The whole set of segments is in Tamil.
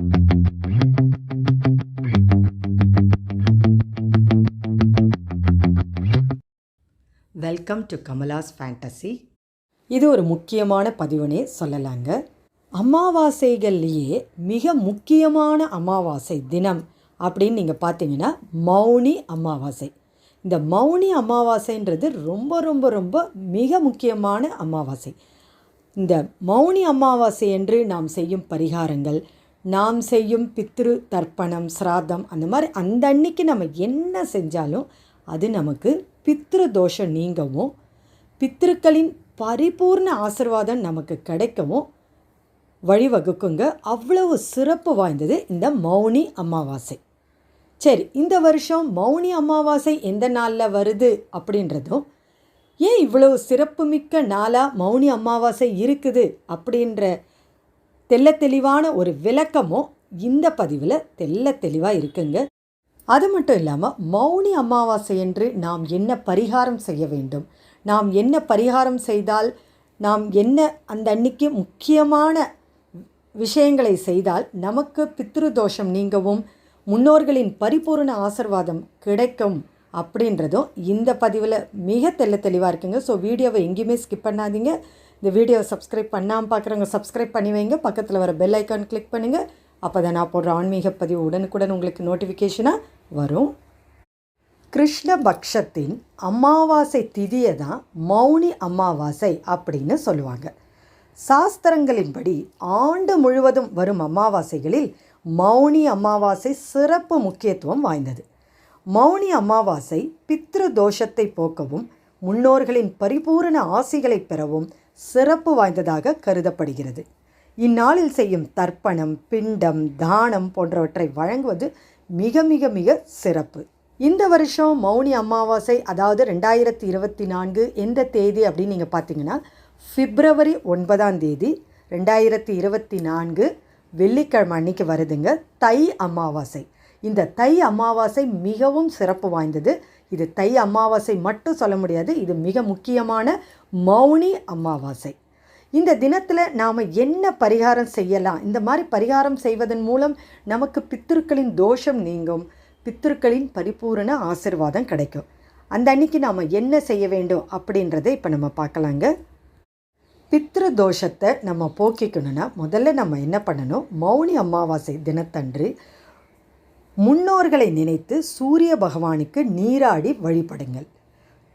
வெல்கம் டு கமலாஸ் ஃபேண்டசி இது ஒரு முக்கியமான பதிவுனே சொல்லலாங்க. அமாவாசைகள்லேயே மிக முக்கியமான அமாவாசை தினம் அப்படின்னு நீங்கள் பார்த்தீங்கன்னா மௌனி அமாவாசை. இந்த மௌனி அமாவாசைன்றது ரொம்ப ரொம்ப ரொம்ப மிக முக்கியமான அமாவாசை. இந்த மௌனி அமாவாசை என்று நாம் செய்யும் பரிகாரங்கள் நாம் செய்யும் பித்ரு தர்ப்பணம் சிராதம் அந்த மாதிரி அந்த அன்னைக்கு நம்ம என்ன செஞ்சாலும் அது நமக்கு பித்ரு தோஷம் நீங்கவும் பித்ருக்களின் பரிபூர்ண ஆசிர்வாதம் நமக்கு கிடைக்கவும் வழிவகுக்குங்க. அவ்வளவு சிறப்பு வாய்ந்தது இந்த மௌனி அமாவாசை. சரி இந்த வருஷம் மௌனி அமாவாசை எந்த நாளில் வருது அப்படின்றதும் ஏன் இவ்வளவு சிறப்புமிக்க நாளாக மௌனி அமாவாசை இருக்குது அப்படின்ற தெள்ள தெளிவான ஒரு விளக்கமும் இந்த பதிவில் தெள்ள தெளிவாக இருக்குங்க. அது மட்டும் இல்லாமல் மௌனி அமாவாசை என்று நாம் என்ன பரிகாரம் செய்ய வேண்டும்? நாம் என்ன பரிகாரம் செய்தால் நாம் என்ன அந்த அன்னைக்கு முக்கியமான விஷயங்களை செய்தால் நமக்கு பித்ரு தோஷம் நீங்கவும் முன்னோர்களின் பரிபூர்ண ஆசிர்வாதம் கிடைக்கும் அப்படின்றதும் இந்த பதிவில் மிக தெள்ள தெளிவாக இருக்குங்க. ஸோ வீடியோவை எங்கேயுமே ஸ்கிப் பண்ணாதீங்க. இந்த வீடியோவை சப்ஸ்கிரைப் பண்ணாமல் பார்க்குறவங்க சப்ஸ்கிரைப் பண்ணி வைங்க. பக்கத்தில் வர பெல் ஐக்கான் கிளிக் பண்ணுங்கள் அப்போ தான் நான் போடுற ஆன்மீக பதிவு உடனுக்குடன் உங்களுக்கு நோட்டிஃபிகேஷனாக வரும். கிருஷ்ணபக்ஷத்தின் அமாவாசை திதியை தான் மௌனி அமாவாசை அப்படின்னு சொல்லுவாங்க. சாஸ்திரங்களின்படி ஆண்டு முழுவதும் வரும் அமாவாசைகளில் மௌனி அமாவாசை சிறப்பு முக்கியத்துவம் வாய்ந்தது. மௌனி அமாவாசை பித்ரு தோஷத்தை போக்கவும் முன்னோர்களின் பரிபூரண ஆசிகளை பெறவும் சிறப்பு வாய்ந்ததாக கருதப்படுகிறது. இந்நாளில் செய்யும் தர்ப்பணம் பிண்டம் தானம் போன்றவற்றை வழங்குவது மிக மிக மிக சிறப்பு. இந்த வருஷம் மௌனி அமாவாசை அதாவது ரெண்டாயிரத்தி இருபத்தி நான்கு எந்த தேதி அப்படின்னு நீங்கள் பார்த்தீங்கன்னா பிப்ரவரி ஒன்பதாம் தேதி ரெண்டாயிரத்தி இருபத்தி நான்கு வெள்ளிக்கிழமை அன்னைக்கு வருதுங்க தை அமாவாசை. இந்த தை அமாவாசை மிகவும் சிறப்பு வாய்ந்தது. இது தை அமாவாசை மட்டும் சொல்ல முடியாது. இது மிக முக்கியமான மௌனி அமாவாசை. இந்த தினத்தில் நாம் என்ன பரிகாரம் செய்யலாம்? இந்த மாதிரி பரிகாரம் செய்வதன் மூலம் நமக்கு பித்திருக்களின் தோஷம் நீங்கும். பித்திருக்களின் பரிபூரண ஆசிர்வாதம் கிடைக்கும். அந்த அன்னைக்கு நாம் என்ன செய்ய வேண்டும் அப்படின்றத இப்போ நம்ம பார்க்கலாங்க. பித்ரு தோஷத்தை நம்ம போக்கிக்கணும்னா முதல்ல நம்ம என்ன பண்ணணும்? மௌனி அமாவாசை தினத்தன்று முன்னோர்களை நினைத்து சூரிய பகவானுக்கு நீராடி வழிபடுங்கள்.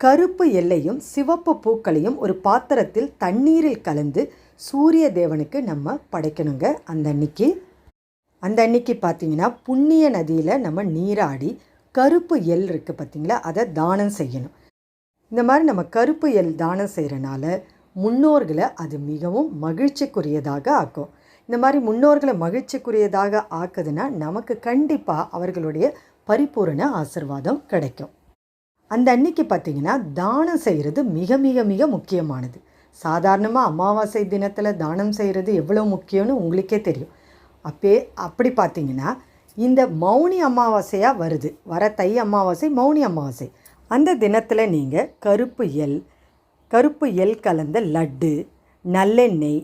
கருப்பு எல்லையும் சிவப்பு பூக்களையும் ஒரு பாத்திரத்தில் தண்ணீரில் கலந்து சூரிய தேவனுக்கு நம்ம படைக்கணுங்க. அந்த அன்னைக்கு அந்த அன்னைக்கு பார்த்தீங்கன்னா புண்ணிய நதியில் நம்ம நீராடி கருப்பு எல் இருக்குது பார்த்திங்களா அதை தானம் செய்யணும். இந்த மாதிரி நம்ம கருப்பு எல் தானம் செய்கிறனால முன்னோர்களை அது மிகவும் மகிழ்ச்சிக்குரியதாக ஆக்கும். இந்த மாதிரி முன்னோர்களை மகிழ்ச்சிக்குரியதாக ஆக்குதுன்னா நமக்கு கண்டிப்பாக அவர்களுடைய பரிபூரண ஆசிர்வாதம் கிடைக்கும். அந்த அன்னைக்கு பார்த்திங்கன்னா தானம் செய்கிறது மிக மிக மிக முக்கியமானது. சாதாரணமாக அமாவாசை தினத்தில் தானம் செய்கிறது எவ்வளோ முக்கியம்னு உங்களுக்கே தெரியும். அப்பே அப்படி பார்த்தீங்கன்னா இந்த மௌனி அமாவாசையாக வருது. வர தை அமாவாசை மௌனி அமாவாசை. அந்த தினத்தில் நீங்கள் கருப்பு எல் கருப்பு எல் கலந்த லட்டு நல்லெண்ணெய்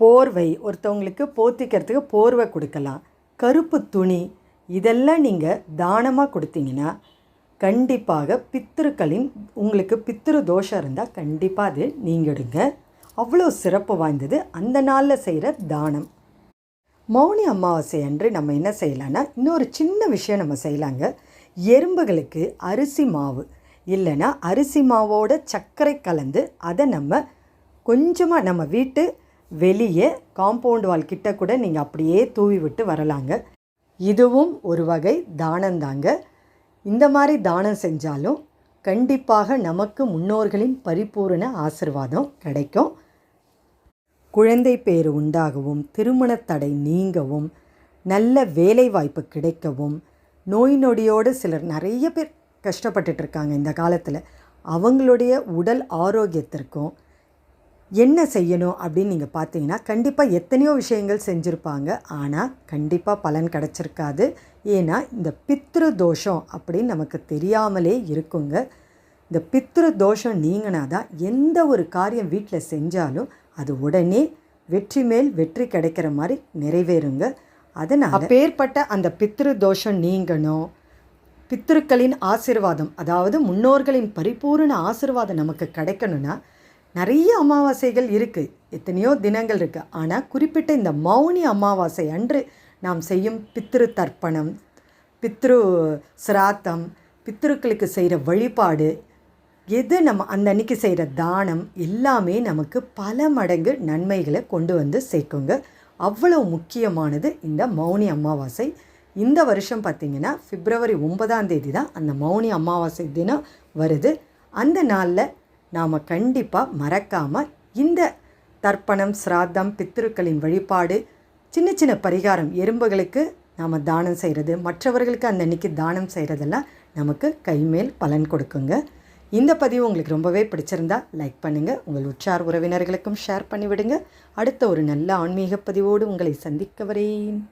போர்வை ஒருத்தவங்களுக்கு போத்திக்கிறதுக்கு போர்வை கொடுக்கலாம். கருப்பு துணி இதெல்லாம் நீங்கள் தானமாக கொடுத்தீங்கன்னா கண்டிப்பாக பித்திருக்களின் உங்களுக்கு பித்திரு தோஷம் இருந்தால் கண்டிப்பாக அது நீங்கிடுங்க. அவ்வளோ சிறப்பு வாய்ந்தது அந்த நாளில் செய்கிற தானம். மௌனி அமாவாசை அன்று நம்ம என்ன செய்யலான்னா இன்னொரு சின்ன விஷயம் நம்ம செய்யலாங்க. எறும்புகளுக்கு அரிசி மாவு இல்லைன்னா அரிசி மாவோட சர்க்கரை கலந்து அதை நம்ம கொஞ்சமாக நம்ம வீட்டு வெளியே காம்பவுண்ட் வால் கிட்ட கூட நீங்கள் அப்படியே தூவி விட்டு வரலாங்க. இதுவும் ஒரு வகை தானந்தாங்க. இந்த மாதிரி தானம் செஞ்சாலும் கண்டிப்பாக நமக்கு முன்னோர்களின் பரிபூரண ஆசிர்வாதம் கிடைக்கும். குழந்தை பேர் உண்டாகவும் திருமணத் தடை நீங்கவும் நல்ல வேலை வாய்ப்பு கிடைக்கவும் நோய் நொடியோடு சிலர் நிறைய பேர் கஷ்டப்பட்டுட்ருக்காங்க இந்த காலத்தில். அவங்களுடைய உடல் ஆரோக்கியத்திற்கும் என்ன செய்யணும் அப்படின்னு நீங்கள் பார்த்தீங்கன்னா கண்டிப்பாக எத்தனையோ விஷயங்கள் செஞ்சுருப்பாங்க. ஆனால் கண்டிப்பாக பலன் கிடச்சிருக்காது. ஏன்னா இந்த பித்ரு தோஷம் அப்படின்னு நமக்கு தெரியாமலே இருக்குங்க. இந்த பித்ரு தோஷம் நீங்கினா தான் எந்த ஒரு காரியம் வீட்டில் செஞ்சாலும் அது உடனே வெற்றி மேல் வெற்றி கிடைக்கிற மாதிரி நிறைவேறுங்க. அதனால் அப்பேற்பட்ட அந்த பித்ரு தோஷம் நீங்கணும். பித்ருக்களின் ஆசிர்வாதம் அதாவது முன்னோர்களின் பரிபூரண ஆசிர்வாதம் நமக்கு கிடைக்கணும்னா நிறைய அமாவாசைகள் இருக்குது எத்தனையோ தினங்கள் இருக்குது ஆனால் குறிப்பிட்ட இந்த மௌனி அமாவாசை அன்று நாம் செய்யும் பித்ரு தர்ப்பணம் பித்ரு சிராத்தம் பித்ருக்களுக்கு செய்கிற வழிபாடு எது நம்ம அந்த அன்னைக்கு செய்கிற தானம் எல்லாமே நமக்கு பல மடங்கு நன்மைகளை கொண்டு வந்து சேர்க்குங்க. அவ்வளோ முக்கியமானது இந்த மௌனி அமாவாசை. இந்த வருஷம் பார்த்திங்கன்னா பிப்ரவரி ஒன்பதாம் தேதி தான் அந்த மௌனி அமாவாசை தினம் வருது. அந்த நாளில் நாம் கண்டிப்பாக மறக்காமல் இந்த தர்ப்பணம் சிராத்தம் பித்திருக்களின் வழிபாடு சின்ன சின்ன பரிகாரம் எறும்புகளுக்கு நாம் தானம் செய்கிறது மற்றவர்களுக்கு அந்த அன்னைக்கு தானம் செய்கிறதெல்லாம் நமக்கு கைமேல் பலன் கொடுக்குங்க. இந்த பதிவு உங்களுக்கு ரொம்பவே பிடிச்சிருந்தா லைக் பண்ணுங்கள் உங்கள் உற்றார் உறவினர்களுக்கும் ஷேர் பண்ணிவிடுங்க. அடுத்த ஒரு நல்ல ஆன்மீக பதிவோடு உங்களை சந்திக்க வரேன்.